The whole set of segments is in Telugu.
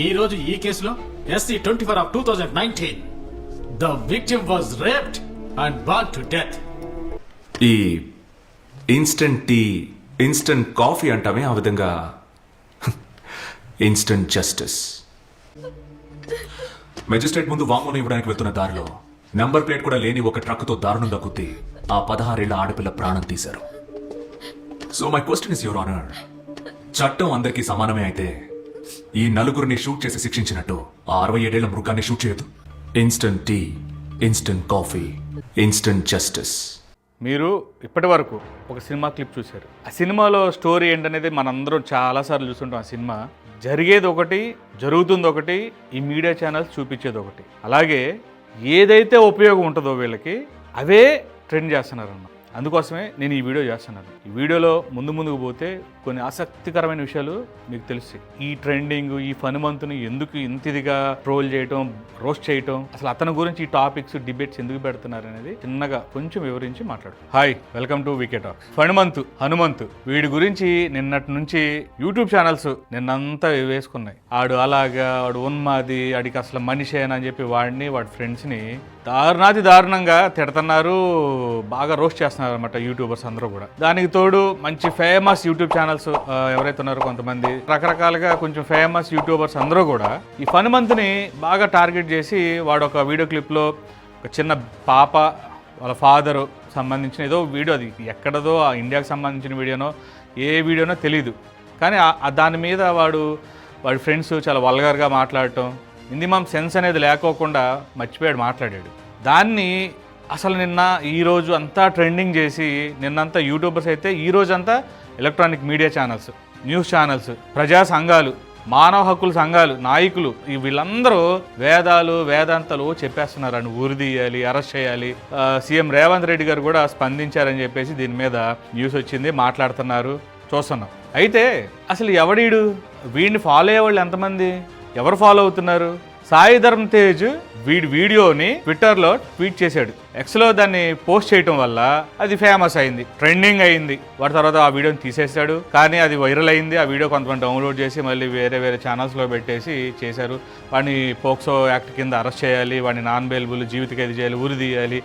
ఈ రోజు ఈ కేసులో SC twenty four of two thousand nineteen. The victim was raped and burnt to death. ఈ ఇన్స్టంట్ టీ ఇన్స్టంట్ కాఫీ అంటామే ఆ విధంగా. Instant justice. మెజిస్ట్రేట్ ముందు వామోన్ ఇవ్వడానికి వెళ్తున్న దారిలో నంబర్ ప్లేట్ కూడా లేని ఒక ట్రక్కుతో దారుణంగా కుత్తి ఆ పదహారేళ్ళ ఆడపిల్ల ప్రాణం తీశారు. So my question is your honour. చట్టం అందరికీ సమానమే అయితే ఈ నలుగురిని షూట్ చేసి శిక్షించినట్టు ఆ అరవై ఏడేళ్ళ మృగాన్ని షూట్ చేయదు instant tea instant coffee instant justice మీరు ఇప్పటి వరకు ఒక సినిమా క్లిప్ చూశారు. ఆ సినిమాలో స్టోరీ ఏంటనేది మనందరం చాలాసార్లు చూస్తుంటాం. ఆ సినిమా జరిగేది ఒకటి జరుగుతుంది ఒకటి ఈ మీడియా ఛానల్స్ చూపించేది ఒకటి. అలాగే ఏదైతే ఉపయోగం ఉంటుందో వీళ్ళకి అవే ట్రెండ్ చేస్తున్నారన్న అందుకోసమే నేను ఈ వీడియో చేస్తున్నాను. ఈ వీడియోలో ముందు ముందుకు పోతే కొన్ని ఆసక్తికరమైన విషయాలు మీకు తెలుస్తాయి. ఈ ట్రెండింగ్ ఈ ఫనుమంతుని ఎందుకు ఇంత ఇదిగా ట్రోల్ చేయటం రోస్ట్ చేయటం? అసలు అతని గురించి ఈ టాపిక్స్ డిబేట్స్ ఎందుకు పెడుతున్నారు అనేది చిన్నగా కొంచెం వివరించి మాట్లాడు hi welcome to VK talks ఫణుమంతు Hanumanthu. వీడి గురించి నిన్నటి నుంచి యూట్యూబ్ ఛానల్స్ నిన్నంతా వేసుకున్నాయి. ఆడు అలాగా ఆడు ఉన్మాది ఆడికి అసలు మనిషి అని చెప్పి వాడిని వాడి ఫ్రెండ్స్ని దారుణాది దారుణంగా తిడుతున్నారు బాగా రోస్ట్ చేస్తున్నారు అనమాట యూట్యూబర్స్ అందరూ కూడా. దానికి తోడు మంచి ఫేమస్ యూట్యూబ్ ఛానల్ ఛానల్స్ ఎవరైతే ఉన్నారో కొంతమంది రకరకాలుగా కొంచెం ఫేమస్ యూట్యూబర్స్ అందరూ కూడా ఈ ఫన్ మంత్ని బాగా టార్గెట్ చేసి వాడు ఒక వీడియో క్లిప్లో ఒక చిన్న పాప వాళ్ళ ఫాదరు సంబంధించిన ఏదో వీడియో అది ఎక్కడదో ఆ ఇండియాకి సంబంధించిన వీడియోనో ఏ వీడియోనో తెలీదు. కానీ దాని మీద వాడు వాడి ఫ్రెండ్స్ చాలా వల్గర్గా మాట్లాడటం మినిమం సెన్స్ అనేది లేకోకుండా మర్చిపోయాడు మాట్లాడాడు. దాన్ని అసలు నిన్న ఈ రోజు అంతా ట్రెండింగ్ చేసి నిన్నంతా యూట్యూబర్స్ అయితే ఈ electronic media channels news channels ప్రజా సంఘాలు మానవ హక్కుల సంఘాలు నాయకులు ఈ వీళ్ళందరూ వేదాలు వేదాంతాలు చెప్పేస్తున్నారు అని ఊరి తీయాలి అరెస్ట్ చేయాలి. సీఎం రేవంత్ రెడ్డి గారు కూడా స్పందించారని చెప్పేసి దీని మీద న్యూస్ వచ్చింది మాట్లాడుతున్నారు. చూస్తున్నాం. అయితే అసలు ఎవడీడు? వీడిని ఫాలో అయ్యే వాళ్ళు ఎంతమంది? ఎవరు ఫాలో అవుతున్నారు? సాయి ధర్మ్ తేజ్ వీడి వీడియోని ట్విట్టర్లో ట్వీట్ చేశాడు. ఎక్స్లో దాన్ని పోస్ట్ చేయటం వల్ల అది ఫేమస్ అయింది ట్రెండింగ్ అయింది. వాటి తర్వాత ఆ వీడియోని తీసేశాడు. కానీ అది వైరల్ అయింది. ఆ వీడియో కొంతమంది డౌన్లోడ్ చేసి మళ్ళీ వేరే వేరే ఛానల్స్లో పెట్టేసి చేశారు. వాడిని పోక్సో యాక్ట్ కింద అరెస్ట్ చేయాలి వాడిని నాన్ బెయిల్బుల్ జీవిత ఖైదు చేయాలి ఉరి తీయాలి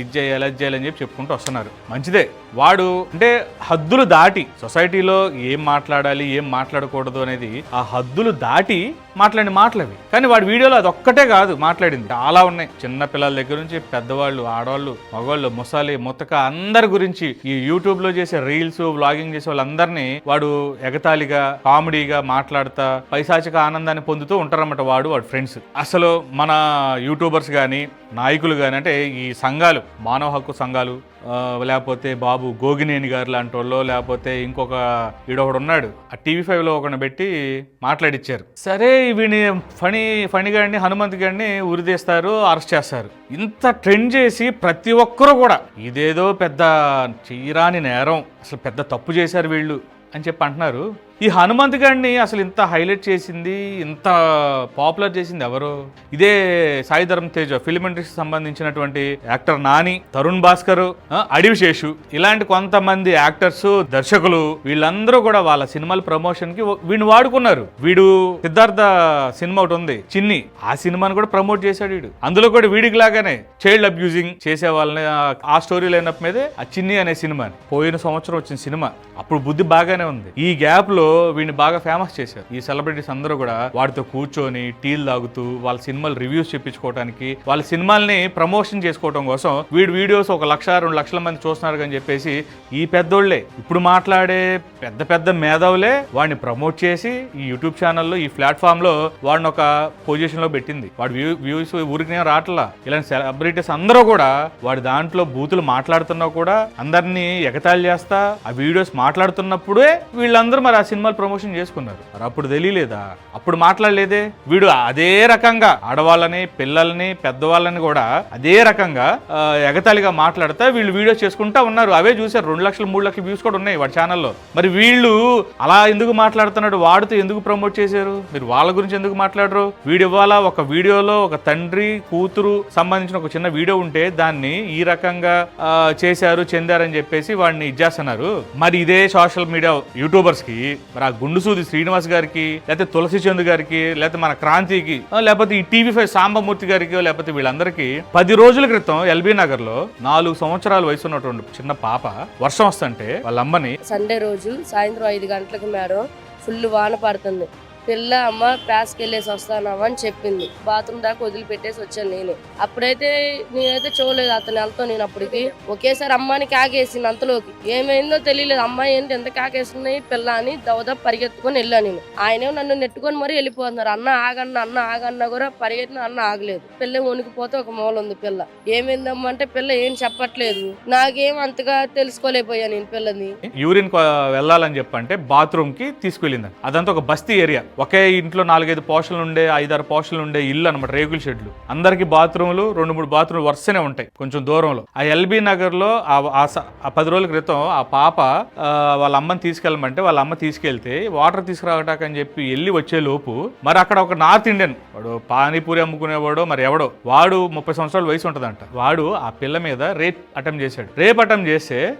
ఇది చేయాలి అది చేయాలి అని చెప్పి చెప్పుకుంటూ వస్తున్నారు. మంచిదే. వాడు అంటే హద్దులు దాటి సొసైటీలో ఏం మాట్లాడాలి ఏం మాట్లాడకూడదు అనేది ఆ హద్దులు దాటి మాట్లాడిన మాటలవి. కానీ వాడి వీడియోలో అది ఒక్కటే కాదు మాట్లాడింది. చాలా ఉన్నాయి. చిన్న పిల్లల దగ్గర నుంచి పెద్దవాళ్ళు ఆడవాళ్ళు మగవాళ్ళు ముసలి ముతక అందరి గురించి ఈ యూట్యూబ్లో చేసే రీల్స్ వ్లాగింగ్ చేసే వాళ్ళందరినీ వాడు ఎగతాళిగా కామెడీగా మాట్లాడుతా పైశాచిక ఆనందాన్ని పొందుతూ ఉంటారన్నమాట వాడు వాడు ఫ్రెండ్స్ అసలు మన యూట్యూబర్స్ కానీ నాయకులు కానీ అంటే ఈ సంఘాలు మానవ హక్కు సంఘాలు లేకపోతే బాబు గోగినేని గారు లాంటి వాళ్ళు లేకపోతే ఇంకొక ఈడొకడు ఉన్నాడు. ఆ టీవీ ఫైవ్లో ఒకని పెట్టి మాట్లాడిచ్చారు. సరే వీడిని ఫణి ఫణి గారిని హనుమంత్ గారిని ఉరిదీస్తారు అరెస్ట్ చేస్తారు. ఇంత ట్రెండ్ చేసి ప్రతి ఒక్కరు కూడా ఇదేదో పెద్ద చీరాని నేరం అసలు పెద్ద తప్పు చేశారు వీళ్ళు అని చెప్పి అంటున్నారు. ఈ హనుమంత్ గారిని అసలు ఇంత హైలైట్ చేసింది ఇంత పాపులర్ చేసింది ఎవరు? ఇదే సాయి తేజ తేజ్ ఫిలిం ఇండస్ట్రీకి సంబంధించినటువంటి యాక్టర్ నాని తరుణ్ భాస్కర్ అడివి శేషు. ఇలాంటి కొంతమంది యాక్టర్స్ దర్శకులు వీళ్ళందరూ కూడా వాళ్ళ సినిమాల ప్రమోషన్కి వీడిని వాడుకున్నారు. వీడు సిద్ధార్థ సినిమా ఒకటి ఉంది చిన్ని. ఆ సినిమాని కూడా ప్రమోట్ చేశాడు వీడు. అందులో కూడా వీడికి లాగానే చైల్డ్ అబ్యూజింగ్ చేసే వాళ్ళని ఆ- ఆ స్టోరీ లైనప్ మీదే ఆ చిన్ని అనే సినిమా పోయిన సంవత్సరం వచ్చిన సినిమా. అప్పుడు బుద్ధి బాగానే ఉంది. ఈ గ్యాప్లో వీడిని బాగా ఫేమస్ చేశారు. ఈ సెలబ్రిటీస్ అందరూ కూడా వాడితో కూర్చొని టీలు తాగుతూ వాళ్ళ సినిమాలు రివ్యూస్ చెప్పించుకోవడానికి వాళ్ళ సినిమాల్ని ప్రమోషన్ చేసుకోవడం కోసం వీడి వీడియోస్ ఒక లక్ష రెండు లక్షల మంది చూస్తున్నారు అని చెప్పేసి ఈ పెద్దోళ్ళే ఇప్పుడు మాట్లాడే పెద్ద పెద్ద మేధావులే వాడిని ప్రమోట్ చేసి ఈ యూట్యూబ్ ఛానల్లో ఈ ప్లాట్ఫామ్లో వాడిని ఒక పొజిషన్లో పెట్టింది. వాడి వ్యూ వ్యూస్ ఊరికి రావట్లా. ఇలాంటి సెలబ్రిటీస్ అందరూ కూడా వాడి దాంట్లో బూతులు మాట్లాడుతున్నా కూడా అందరినీ ఎగతాళి చేస్తా ఆ వీడియోస్ మాట్లాడుతున్నప్పుడే వీళ్ళందరూ మరి ఆ సినిమాలు ప్రమోషన్ చేసుకున్నారు. మరి అప్పుడు తెలియలేదా? అప్పుడు మాట్లాడలేదే? వీడు అదే రకంగా ఆడవాళ్ళని పిల్లల్ని పెద్దవాళ్ళని కూడా అదే రకంగా ఎగతాళిగా మాట్లాడతా వీళ్ళు వీడియోస్ చేసుకుంటా ఉన్నారు. అవే చూసారు రెండు లక్షలు మూడు లక్షలు వ్యూస్ కూడా ఉన్నాయి వాడి ఛానల్లో. మరి వీళ్ళు అలా ఎందుకు మాట్లాడుతున్నాడు? వాడితో ఎందుకు ప్రమోట్ చేశారు? మీరు వాళ్ళ గురించి ఎందుకు మాట్లాడరు? వీడు ఇవాళ ఒక వీడియోలో ఒక తండ్రి కూతురు సంబంధించిన ఒక చిన్న వీడియో ఉంటే దాన్ని ఈ రకంగా చేశారు చెందారని చెప్పేసి వాడిని ఇచ్చేస్తున్నారు. మరి ఇదే సోషల్ మీడియా యూట్యూబర్స్కి మరి ఆ గుండుసూది శ్రీనివాస్ గారికి లేకపోతే తులసి చంద్ గారికి లేకపోతే మన క్రాంతికి లేకపోతే ఈ టీవీ ఫైవ్ సాంబమూర్తి గారికి లేకపోతే వీళ్ళందరికీ పది రోజుల క్రితం ఎల్బీ నగర్లో నాలుగు సంవత్సరాల వయసు ఉన్నటువంటి చిన్న పాప వర్షం వస్తుంటే వాళ్ళ అమ్మని సండే రోజు సాయంత్రం ఐదు గంటలకు మేడం ఫుల్ వాన పడుతుంది. పిల్ల అమ్మ ప్యాస్కి వెళ్ళేసి వస్తానమ్మా అని చెప్పింది. బాత్రూమ్ దాకా వదిలిపెట్టేసి వచ్చాను నేను. అప్పుడైతే నేనైతే చూడలేదు అతను వెళ్తా నేను అప్పటికి. ఒకేసారి అమ్మాని కాకేసింది అంతలోకి. ఏమైందో తెలియలేదు. అమ్మాయి ఏంటి ఎంత కాకేస్తున్నాయి పిల్ల అని దవద పరిగెత్తుకొని వెళ్ళాను నేను. ఆయనే నన్ను నెట్టుకొని మరీ వెళ్ళిపోతున్నారు. అన్న ఆగన్న అన్న ఆగన్నా కూడా పరిగెత్తిన అన్న ఆగలేదు. పిల్ల వణికిపోతే ఒక మూల ఉంది పిల్ల. ఏమైందమ్మా అంటే పిల్ల ఏం చెప్పట్లేదు. నాకేం అంతగా తెలుసుకోలేకపోయా నేను పిల్లని. యూరిన్ వెళ్ళాలని చెప్పంటే బాత్రూమ్కి తీసుకెళ్ళింది అదంతా ఒక బస్తీ ఏరియా. ఒకే ఇంట్లో నాలుగైదు పోషలు ఉండే ఐదారు పోషలు ఉండే ఇల్లు అనమాట రేకుల షెడ్లు. అందరికి బాత్రూములు రెండు మూడు బాత్రూమ్లు వరుసనే ఉంటాయి కొంచెం దూరంలో. ఆ ఎల్బీ నగర్లో ఆ స- ఆ పది రోజుల క్రితం ఆ పాప వాళ్ళ అమ్మని తీసుకెళ్ళమంటే వాళ్ళ అమ్మ తీసుకెళ్తే వాటర్ తీసుకురావటానికి అని చెప్పి వెళ్ళి వచ్చే లోపు మరి అక్కడ ఒక నార్త్ ఇండియన్ వాడు పానీపూరి అమ్ముకునేవాడో మరి ఎవడో వాడు ముప్పై సంవత్సరాల వయసు ఉంటుందంట వాడు ఆ పిల్ల మీద రేప్ అటెంప్ట్ చేశాడు. రేప్ అటెంప్ట్ చేస్తే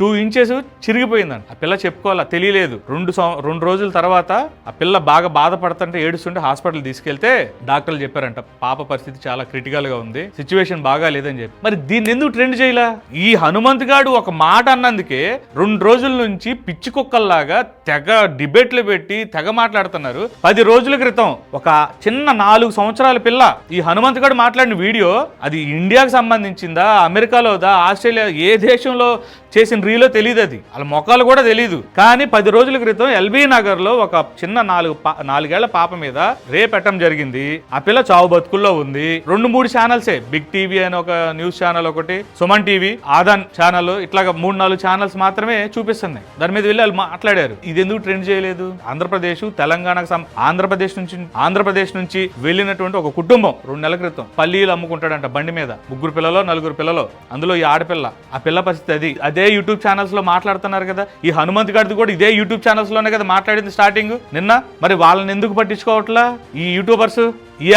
టూ ఇంచెస్ చిరిగిపోయిందని ఆ పిల్ల చెప్పుకోవాలా? తెలియలేదు. రెండు రెండు రోజుల తర్వాత ఆ పిల్ల బాగా బాధపడుతుంటే ఏడుస్తుంటే హాస్పిటల్ తీసుకెళ్తే డాక్టర్లు చెప్పారంట పాప పరిస్థితి చాలా క్రిటికల్గా ఉంది సిచ్యువేషన్ బాగా లేదని చెప్పి. మరి దీన్ని ఎందుకు ట్రెండ్ చేయలా? ఈ హనుమంత్ గాడు ఒక మాట అన్నందుకే రెండు రోజుల నుంచి పిచ్చి కుక్కల్లాగా తెగ డిబేట్లు పెట్టి తెగ మాట్లాడుతున్నారు. పది రోజుల క్రితం ఒక చిన్న నాలుగు సంవత్సరాల పిల్ల ఈ హనుమంత్ గాడు మాట్లాడిన వీడియో అది ఇండియాకు సంబంధించిందా అమెరికాలోదా ఆస్ట్రేలియా ఏ దేశంలో చేసిన స్త్రీలో తెలియదు అది. వాళ్ళ మొక్కలు కూడా తెలియదు కానీ పది రోజుల క్రితం ఎల్బీ నగర్లో ఒక చిన్న నాలుగు నాలుగేళ్ళ పాప మీద రేప్ పెట్టడం జరిగింది. ఆ పిల్ల చావు బతుకుల్లో ఉంది. రెండు మూడు ఛానల్సే. బిగ్ టీవీ అని ఒక న్యూస్ ఛానల్ ఒకటి సుమన్ టీవీ ఆదాన్ ఛానల్ ఇట్లాగా మూడు నాలుగు ఛానల్స్ మాత్రమే చూపిస్తున్నాయి. దాని మీద వెళ్ళి వాళ్ళు మాట్లాడారు. ఇది ఎందుకు ట్రెండ్ చేయలేదు? ఆంధ్రప్రదేశ్ తెలంగాణకు ఆంధ్రప్రదేశ్ నుంచి ఆంధ్రప్రదేశ్ నుంచి వెళ్ళినటువంటి ఒక కుటుంబం రెండు నెలల క్రితం పల్లీలు అమ్ముకుంటాడంట బండి మీద. ముగ్గురు పిల్లలో నలుగురు పిల్లలో. అందులో ఈ ఆడపిల్ల. ఆ పిల్ల పరిస్థితి అది. అదే యూట్యూబ్ యూట్యూబ్ ఛానల్స్లో మాట్లాడుతున్నారు కదా? ఈ హనుమంత్ గారిది కూడా ఇదే యూట్యూబ్ ఛానల్స్లోనే కదా మాట్లాడింది స్టార్టింగ్ నిన్న మరి వాళ్ళని ఎందుకు పట్టించుకోవట్లా? ఈ యూట్యూబర్స్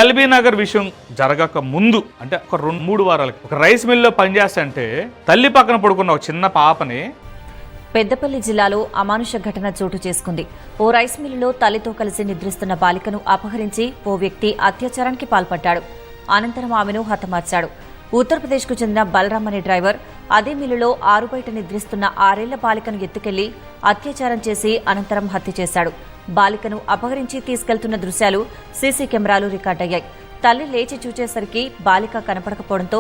ఎల్బీ నగర్ విషయం జరగక ముందు అంటే ఒక రెండు మూడు వారాలకి ఒక రైస్ మిల్లో పనిచేస్తుంటే తల్లి పక్కన పడుకున్న ఒక చిన్న పాపని పెద్దపల్లి జిల్లాలో అమానుష ఘటన చోటు చేసుకుంది. ఓ రైస్ మిల్లులో తల్లితో కలిసి నిద్రిస్తున్న బాలికను అపహరించి ఓ వ్యక్తి అత్యాచారానికి పాల్పడ్డాడు. అనంతరం ఆమెను హతమార్చాడు. ఉత్తరప్రదేశ్కు చెందిన బలరామ్ అనే డ్రైవర్ అదే మిల్లులో ఆరు బయట నిద్రిస్తున్న ఆరేళ్ళ బాలికను ఎత్తుకెళ్ళి అత్యాచారం చేసి అనంతరం హత్య చేశాడు. బాలికను అపహరించి తీసుకెళ్తున్న దృశ్యాలు సీసీ కెమెరాలు రికార్డయ్యాయి తల్లి లేచి చూచేసరికి బాలిక కనపడకపోవడంతో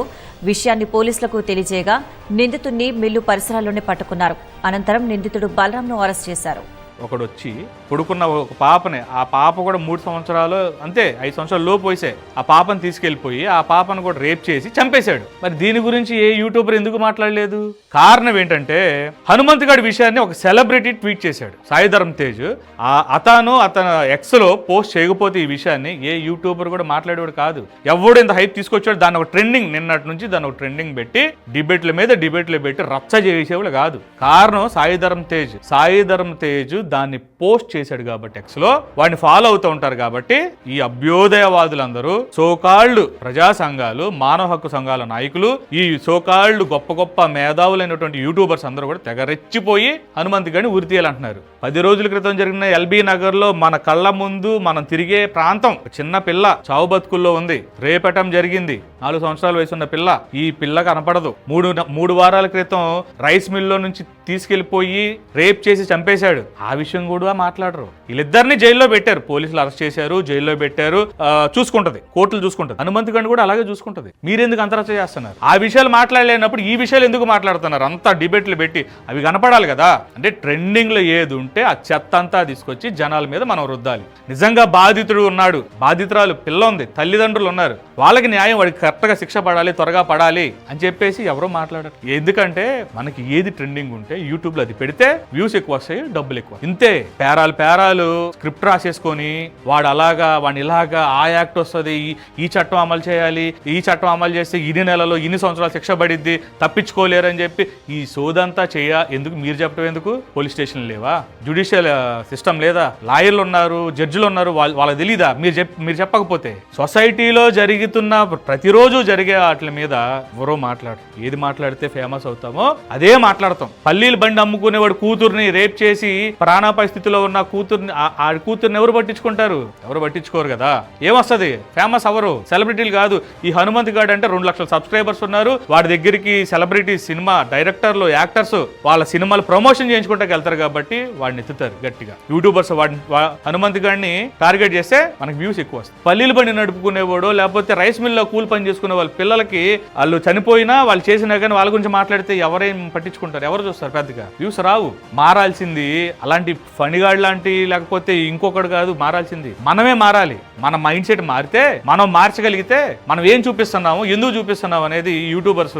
విషయాన్ని పోలీసులకు తెలియజేయగా నిందితుడిని మిల్లు పరిసరాల్లోనే పట్టుకున్నారు. అనంతరం నిందితుడు బలరాంను అరెస్ట్ చేశారు. ఒకడు వచ్చి పడుకున్న ఒక పాపని ఆ పాప కూడా మూడు సంవత్సరాలు అంతే ఐదు సంవత్సరాలు లోపు వయసే. ఆ పాపను తీసుకెళ్ళిపోయి ఆ పాపను కూడా రేప్ చేసి చంపేశాడు. మరి దీని గురించి ఏ యూట్యూబర్ ఎందుకు మాట్లాడలేదు? కారణం ఏంటంటే హనుమంత్ విషయాన్ని ఒక సెలబ్రిటీ ట్వీట్ చేశాడు సాయిధరం తేజ్. ఆ అతను అతను ఎక్స్లో పోస్ట్ చేయకపోతే ఈ విషయాన్ని ఏ యూట్యూబర్ కూడా మాట్లాడేవాడు కాదు. ఎవడు ఇంత హైప్ తీసుకొచ్చాడు దాన్ని ఒక ట్రెండింగ్ నిన్నటి నుంచి దాన్ని ఒక ట్రెండింగ్ పెట్టి డిబేట్ల మీద డిబేట్లు పెట్టి రచ్చ చేసేవాళ్ళు కాదు. కారణం సాయిధరం తేజ్. సాయిధరం తేజ్ దాన్ని పోస్ట్ చేశాడు కాబట్టి ఎక్స్లో వాడిని ఫాలో అవుతూ ఉంటారు కాబట్టి ఈ అభ్యోదయవాదులందరూ సోకాళ్ళు ప్రజా సంఘాలు మానవ హక్కు సంఘాల నాయకులు ఈ సోకాళ్ళు గొప్ప గొప్ప మేధావులైనటువంటి యూట్యూబర్స్ అందరూ కూడా తెగ రెచ్చిపోయి హనుమంత్ గారిని ఉరి తీయాలంటున్నారు. పది రోజుల క్రితం జరిగిన ఎల్బీ నగర్లో మన కళ్ళ ముందు మనం తిరిగే ప్రాంతం చిన్న పిల్ల చావు బతుకుల్లో ఉంది. రేపటం జరిగింది. నాలుగు సంవత్సరాల వయసున్న పిల్ల ఈ పిల్ల కనపడదు. మూడు మూడు వారాల క్రితం రైస్ మిల్లో నుంచి తీసుకెళ్ళిపోయి రేప్ చేసి చంపేశాడు. ఆ విషయం కూడా మాట్లాడరు. వీళ్ళిద్దరిని జైల్లో పెట్టారు. పోలీసులు అరెస్ట్ చేశారు జైల్లో పెట్టారు. చూసుకుంటది. కోర్టులు చూసుకుంటది. హనుమంత్ గండి కూడా అలాగే చూసుకుంటది. మీరెందుకు అంతరచ చేస్తున్నారు? ఆ విషయాలు మాట్లాడలేనప్పుడు ఈ విషయాలు ఎందుకు మాట్లాడుతున్నారు? అంతా డిబేట్లు పెట్టి అవి కనపడాలి కదా. అంటే ట్రెండింగ్లో ఏది ఉంటే ఆ చెత్త అంతా తీసుకొచ్చి జనాల మీద మనం రుద్దాలి. నిజంగా బాధితుడు ఉన్నాడు. బాధితురాలు పిల్ల ఉంది. తల్లిదండ్రులు ఉన్నారు. వాళ్ళకి న్యాయం వాడికి కరెక్ట్గా శిక్ష పడాలి త్వరగా పడాలి అని చెప్పేసి ఎవరో మాట్లాడరు. ఎందుకంటే మనకి ఏది ట్రెండింగ్ ఉంటే యూట్యూబ్లో అది పెడితే వ్యూస్ ఎక్కువ వస్తాయి డబ్బులు ఎక్కువ ఇంతే. పేరాలు పేరాలు స్క్రిప్ట్ రాసేసుకొని వాడు అలాగా వాడిని ఇలాగా ఆ యాక్ట్ వస్తుంది ఈ- ఈ చట్టం అమలు చేయాలి ఈ చట్టం అమలు చేస్తే ఇన్ని నెలలో ఇన్ని సంవత్సరాలు శిక్ష పడిద్ది తప్పించుకోలేరని చెప్పి ఈ సోదంతా చేయ ఎందుకు మీరు చెప్పడం ఎందుకు? పోలీస్ స్టేషన్ లేవా? జుడిషియల్ సిస్టమ్ లేదా? లాయర్లు ఉన్నారు జడ్జిలు ఉన్నారు వాళ్ళ వాళ్ళకి తెలీదా? మీరు చెప్ మీరు చెప్పకపోతే. సొసైటీలో జరుగుతున్న ప్రతిరోజు జరిగే వాటి మీద ఎవరో మాట్లాడు ఏది మాట్లాడితే ఫేమస్ అవుతామో అదే మాట్లాడతాం. పల్లీలు బండి అమ్ముకునేవాడు కూతుర్ని రేప్ చేసి ప్రాణాపాయ స్థితిలో ఉన్న కూతుర్ని ఆ- కూతుర్ని ఎవరు పట్టించుకుంటారు? ఎవరు పట్టించుకోరు కదా. ఏమొస్తుంది? ఫేమస్ అవరు సెలబ్రిటీలు కాదు. ఈ హనుమంత్ గాడ్ అంటే రెండు లక్షల సబ్స్క్రైబర్స్ ఉన్నారు. వాడి దగ్గరికి సెలబ్రిటీ సినిమా డైరెక్టర్లు యాక్టర్స్ వాళ్ళ సినిమాలు ప్రమోషన్ చేయించుకుంటాకి వెళ్తారు కాబట్టి వాడిని ఎత్తుతారు గట్టిగా. యూట్యూబర్స్ వాడిని హనుమంత్ గాడిని టార్గెట్ చేస్తే మనకి వ్యూస్ ఎక్కువ వస్తాయి. పల్లీలు బండి నడుపుకునేవాడు లేకపోతే రైస్ మిల్లో కూల్ పని చేసుకునే వాళ్ళ పిల్లలకి వాళ్ళు చనిపోయినా వాళ్ళు చేసినా కానీ వాళ్ళ గురించి మాట్లాడితే ఎవరేం పట్టించుకుంటారు? ఎవరు చూస్తారు పెద్దగా? వ్యూస్ రావు. మారాల్సింది అలాంటి ఫణిగాడ్ లాంటి లేకపోతే ఇంకొకటి కాదు మారాల్సింది. మనమే మారాలి. మన మైండ్ సెట్ మారితే మనం మార్చగలిగితే మనం ఏం చూపిస్తున్నాము ఎందుకు చూపిస్తున్నాం అనేది యూట్యూబర్స్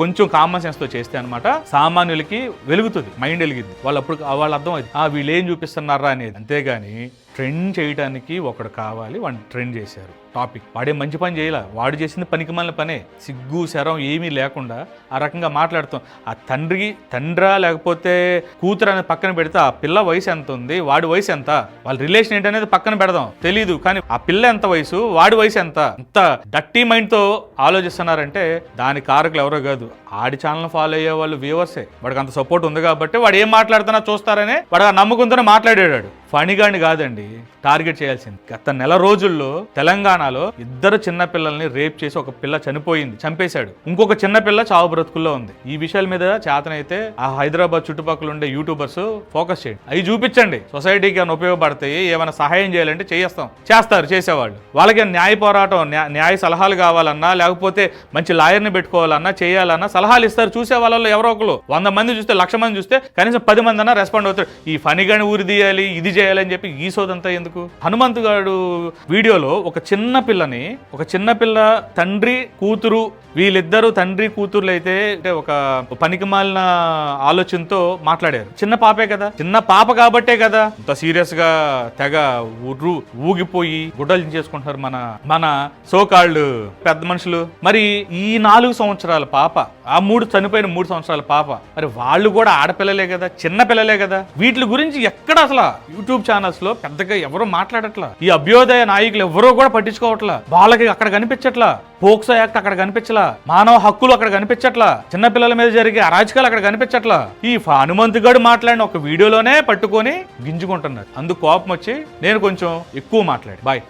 కొంచెం కామన్ సెన్స్తో చేస్తే అనమాట సామాన్యులకి వెలుగుతుంది మైండ్ వెలిగింది వాళ్ళు అప్పుడు వాళ్ళు అర్థం అవుతుంది ఆ వీళ్ళు ఏం చూపిస్తున్నారా అనేది. అంతేగాని ట్రెండ్ చేయడానికి ఒకడు కావాలి వాడిని ట్రెండ్ చేశారు. టాపిక్. వాడే మంచి పని చేయలే? వాడు చేసింది పనికి మన పనే. సిగ్గు శరం ఏమీ లేకుండా ఆ రకంగా మాట్లాడుతాం. ఆ తండ్రికి తండ్రా లేకపోతే కూతురు అనేది పక్కన పెడితే ఆ పిల్ల వయసు ఎంత ఉంది? వాడి వయసు ఎంత? వాళ్ళ రిలేషన్ ఏంటనేది పక్కన పెడదాం. తెలీదు. కానీ ఆ పిల్ల ఎంత వయసు? వాడి వయసు ఎంత? ఇంత డట్టి మైండ్తో ఆలోచిస్తున్నారంటే దాని కారకులు ఎవరో కాదు. ఆడి ఛానల్ ఫాలో అయ్యే వాళ్ళు వ్యూవర్సే. వాడికి అంత సపోర్ట్ ఉంది కాబట్టి వాడు ఏం మాట్లాడుతున్నా చూస్తారనే వాడు ఆ నమ్మకంతోనే మాట్లాడాడు ఫణిగాని కాదండి టార్గెట్ చేయాల్సింది. గత నెల రోజుల్లో తెలంగాణలో ఇద్దరు చిన్న పిల్లల్ని రేప్ చేసి ఒక పిల్ల చనిపోయింది చంపేశాడు. ఇంకొక చిన్న పిల్ల చావు బ్రతుకుల్లో ఉంది. ఈ విషయాల మీద చేతనైతే ఆ హైదరాబాద్ చుట్టుపక్కల ఉండే యూట్యూబర్స్ ఫోకస్ చేయండి. అవి చూపించండి. సొసైటీకి ఏమైనా ఉపయోగపడతాయి ఏమైనా సహాయం చేయాలంటే చేస్తాం చేస్తారు చేసేవాళ్ళు. వాళ్ళకి న్యాయ పోరాటం న్యాయ సలహాలు కావాలన్నా లేకపోతే మంచి లాయర్ని పెట్టుకోవాలన్నా చేయాలన్నా సలహాలు ఇస్తారు. చూసే వాళ్ళలో ఎవరో ఒకరు వంద మంది చూస్తే లక్ష మంది చూస్తే కనీసం పది మంది అన్నా రెస్పాండ్ అవుతారు. ఈ ఫణిగాని ఊరి తీయాలి ఇది చేయాలని చెప్పి ఈ సోదంతా ఎందుకు? హనుమంత్ గారు వీడియోలో ఒక చిన్న పిల్లని ఒక చిన్న పిల్ల తండ్రి కూతురు వీళ్ళిద్దరూ తండ్రి కూతుర్లు అయితే అంటే ఒక పనికి మాలిన ఆలోచనతో మాట్లాడారు. చిన్న పాపే కదా? చిన్న పాప కాబట్టే కదా? ఇంత సీరియస్గా తెగ ఉర్రు ఊగిపోయి గుడ్డలు చేసుకుంటున్నారు మన మన సోకాళ్ళు పెద్ద మనుషులు. మరి ఈ నాలుగు సంవత్సరాల పాప ఆ మూడు చనిపోయిన మూడు సంవత్సరాల పాప మరి వాళ్ళు కూడా ఆడపిల్లలే కదా? చిన్న పిల్లలే కదా? వీటి గురించి ఎక్కడ అసలు యూట్యూబ్ ఛానల్స్లో పెద్దగా ఎవరు మాట్లాడట్లా. ఈ అభ్యోదయ నాయకులు ఎవరో కూడా పట్టించుకోవట్లా. వాళ్ళకి అక్కడ కనిపించట్లా. పోక్సో యాక్ట్ అక్కడ కనిపించలా. మానవ హక్కులు అక్కడ కనిపించట్లా. చిన్న పిల్లల మీద జరిగే అరాచకాలు అక్కడ కనిపించట్లా. ఈ హనుమంత్ గడు మాట్లాడిన ఒక వీడియోలోనే పట్టుకొని గింజుకుంటున్నారు. అందుకు కోపం వచ్చి నేను కొంచెం ఎక్కువ మాట్లాడి బాయ్